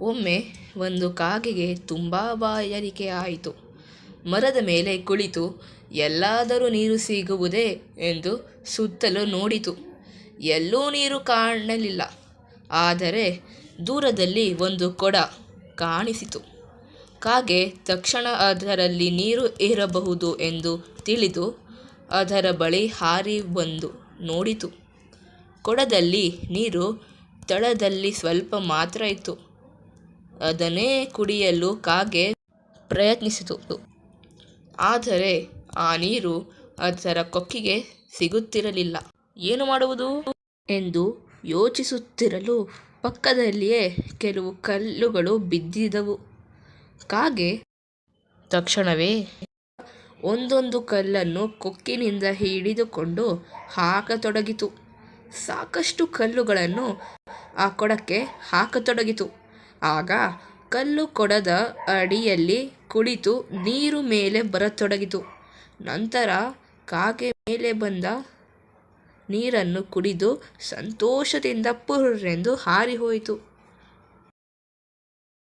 ಒಮ್ಮೆ ಒಂದು ಕಾಗೆಗೆ ತುಂಬ ಬಾಯಾರಿಕೆ ಆಯಿತು. ಮರದ ಮೇಲೆ ಕುಳಿತು, ಎಲ್ಲಾದರೂ ನೀರು ಸಿಗುವುದೇ? ಎಂದು ಸುತ್ತಲೂ ನೋಡಿತು. ಎಲ್ಲೂ ನೀರು ಕಾಣಲಿಲ್ಲ. ಆದರೆ ದೂರದಲ್ಲಿ ಒಂದು ಕೊಡ ಕಾಣಿಸಿತು. ಕಾಗೆ ತಕ್ಷಣ ಅದರಲ್ಲಿ ನೀರು ಇರಬಹುದು ಎಂದು ತಿಳಿದು ಅದರ ಬಳಿ ಹಾರಿ ಬಂದು ನೋಡಿತು. ಕೊಡದಲ್ಲಿ ನೀರು ತಳದಲ್ಲಿ ಸ್ವಲ್ಪ ಮಾತ್ರ ಇತ್ತು. ಅದನ್ನೇ ಕುಡಿಯಲು ಕಾಗೆ ಪ್ರಯತ್ನಿಸಿತು. ಆದರೆ ಆ ನೀರು ಅದರ ಕೊಕ್ಕಿಗೆ ಸಿಗುತ್ತಿರಲಿಲ್ಲ. ಏನು ಮಾಡುವುದು? ಎಂದು ಯೋಚಿಸುತ್ತಿರಲು ಪಕ್ಕದಲ್ಲಿಯೇ ಕೆಲವು ಕಲ್ಲುಗಳು ಬಿದ್ದಿದವು ಕಾಗೆ ತಕ್ಷಣವೇ ಒಂದೊಂದು ಕಲ್ಲನ್ನು ಕೊಕ್ಕಿನಿಂದ ಹಿಡಿದುಕೊಂಡು ಹಾಕತೊಡಗಿತು. ಸಾಕಷ್ಟು ಕಲ್ಲುಗಳನ್ನು ಆ ಕೊಡಕ್ಕೆ ಹಾಕತೊಡಗಿತು. ಆಗ ಕಲ್ಲು ಕೊಡದ ಅಡಿಯಲ್ಲಿ ಕುಳಿತು ನೀರು ಮೇಲೆ ಬರತೊಡಗಿತು. ನಂತರ ಕಾಗೆ ಮೇಲೆ ಬಂದ ನೀರನ್ನು ಕುಡಿದು ಸಂತೋಷದಿಂದ ಪುರ್ರೆಂದು ಹಾರಿ ಹೋಯಿತು